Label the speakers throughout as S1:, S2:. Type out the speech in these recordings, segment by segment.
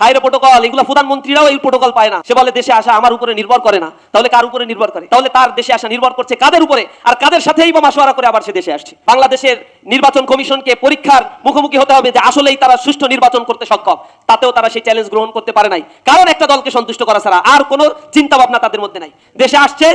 S1: হাইরে প্রোটোকল এগুলো প্রধানমন্ত্রীরাও এই প্রোটোকল পায় না। সে বলে, দেশে আসা আমার উপরে নির্ভর করে না। তাহলে কার উপরে নির্ভর করে? তাহলে তার দেশে আসা নির্ভর করছে কাদের উপরে? আর কাদের সাথেই বা মাসোয়ারা করে আবার সে দেশে আসছে? বাংলাদেশের নির্বাচন কমিশনকে পরীক্ষার মুখোমুখি হতে হবে যে আসলেই তারা সুষ্ঠু নির্বাচন করতে সক্ষম। তাতেও তারা সেই চ্যালেঞ্জ গ্রহণ করতে পারে নাই। কারণ একটা দলকে সন্তুষ্ট করা ছাড়া আর কোনো চিন্তা ভাবনা তাদের মধ্যে নাই। দেশে আসছে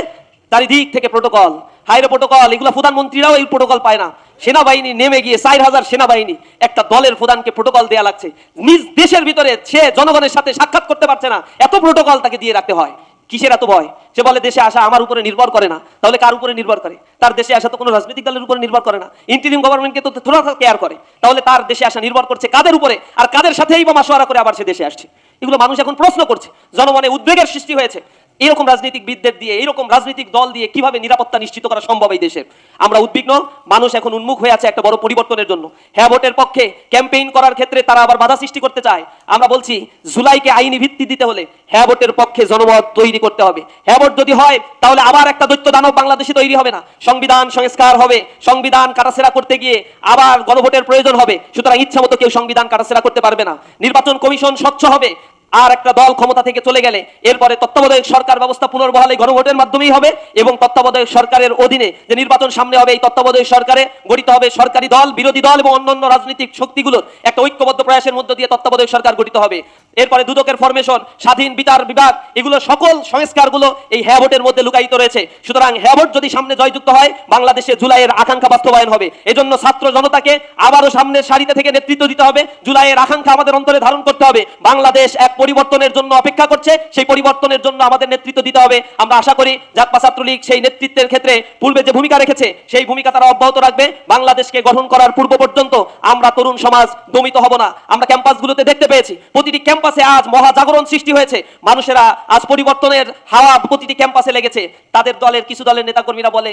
S1: চারিদিক থেকে প্রোটোকল হাইরে প্রোটোকল এগুলো প্রধানমন্ত্রীরাও এই প্রোটোকল পায় না। সেনাবাহিনী নেমে গিয়ে চার হাজার সেনাবাহিনী একটা দলের প্রধানকে প্রোটোকল দেয়া লাগছে। নিজ দেশের ভিতরে সে জনগণের সাথে সাক্ষাৎ করতে পারছে না। এত প্রোটোকল তাকে দিয়ে রাখতে হয়। কিসের এত ভয়? সে বলে, দেশে আসা আমার উপরে নির্ভর করে না। তাহলে কার উপরে নির্ভর করে? তার দেশে আসা তো কোনো রাজনৈতিক দলের উপরে নির্ভর করে না। ইন্টারিম গভর্নমেন্টকে তো থোড়া কেয়ার করে। তাহলে তার দেশে আসা নির্ভর করছে কাদের উপরে? আর কাদের সাথেই বা মাসোয়ারা করে আবার সে দেশে আসছে? এগুলো মানুষ এখন প্রশ্ন করছে। জনমনে উদ্বেগের সৃষ্টি হয়েছে। এরকম রাজনৈতিক বিদদের দিয়ে, এরকম রাজনৈতিক দল দিয়ে কীভাবে নিরাপত্তা নিশ্চিত করা সম্ভব এই দেশের আমরা উদ্বিগ্ন, মানুষ এখন উন্মুখ হয়ে আছে একটা বড় পরিবর্তনের জন্য। হ্যাঁ ভোটের পক্ষে ক্যাম্পেইন করার ক্ষেত্রে তারা আবার বাধা সৃষ্টি করতে চায়। আমরা বলছি, জুলাইকে আইনি ভিত্তি দিতে হলে হ্যাঁ ভোটের পক্ষে জনমত তৈরি করতে হবে। হ্যাঁ ভোট যদি হয়, তাহলে আবার একটা দৈত্য দানব বাংলাদেশে তৈরি হবে না। সংবিধান সংস্কার হবে, সংবিধান কাটাছেড়া করতে গিয়ে আবার গণভোটের প্রয়োজন হবে। সুতরাং ইচ্ছা মতো কেউ সংবিধান কাটাছেড়া করতে পারবে না। নির্বাচন কমিশন স্বচ্ছ হবে আর একটা দল ক্ষমতা থেকে চলে গেলে, এরপরে তত্ত্বাবধায়ক সরকার ব্যবস্থা পুনর্বহালে গণভোটের মাধ্যমেই হবে এবং তত্ত্বাবধায়ক সরকারের অধীনে যে নির্বাচন সামনে হবে, এই তত্ত্বাবধায়ক সরকারে গঠিত হবে সরকারি দল, বিরোধী দল এবং অন্যান্য রাজনৈতিক শক্তিগুলোর একটা ঐক্যবদ্ধ প্রয়াসের মধ্য দিয়ে তত্ত্বাবধায়ক সরকার গঠিত হবে। এরপরে দুদকের ফরমেশন স্বাধীন বিচার বিভাগ, এগুলো সকল সংস্কারগুলো এই হ্যাঁ ভোটের মধ্যে লুকায়িত রয়েছে। সুতরাং হ্যাঁ ভোট যদি সামনে জয়যুক্ত হয় বাংলাদেশে জুলাইয়ের আকাঙ্ক্ষা বাস্তবায়ন হবে। এজন্য ছাত্র জনতাকে আবারও সামনের সারিতে থেকে নেতৃত্ব দিতে হবে। জুলাইয়ের আকাঙ্ক্ষা আমাদের অন্তরে ধারণ করতে হবে। বাংলাদেশ এক পরিবর্তনের জন্য অপেক্ষা করছে, সেই পরিবর্তনের জন্য আমাদের নেতৃত্ব দিতে হবে। আমরা আশা করি জাতপা ছাত্রলীগ সেই নেতৃত্বের ক্ষেত্রে পূর্বে যে ভূমিকা রেখেছে, সেই ভূমিকা তারা অব্যাহত রাখবে। বাংলাদেশকে গঠন করার পূর্ব পর্যন্ত আমরা তরুণ সমাজ দমিত হব না। আমরা ক্যাম্পাসগুলোতে দেখতে পেয়েছি, প্রতিটি ক্যাম্পাসে আজ মহা জাগরণ সৃষ্টি হয়েছে। মানুষেরা আজ পরিবর্তনের হাওয়া প্রতিটি ক্যাম্পাসে লেগেছে। তাদের দলের কিছু দলের নেতাকর্মীরা বলে,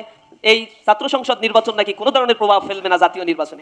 S1: এই ছাত্র সংসদ নির্বাচন নাকি কোনো ধরনের প্রভাব ফেলবে না জাতীয় নির্বাচনে?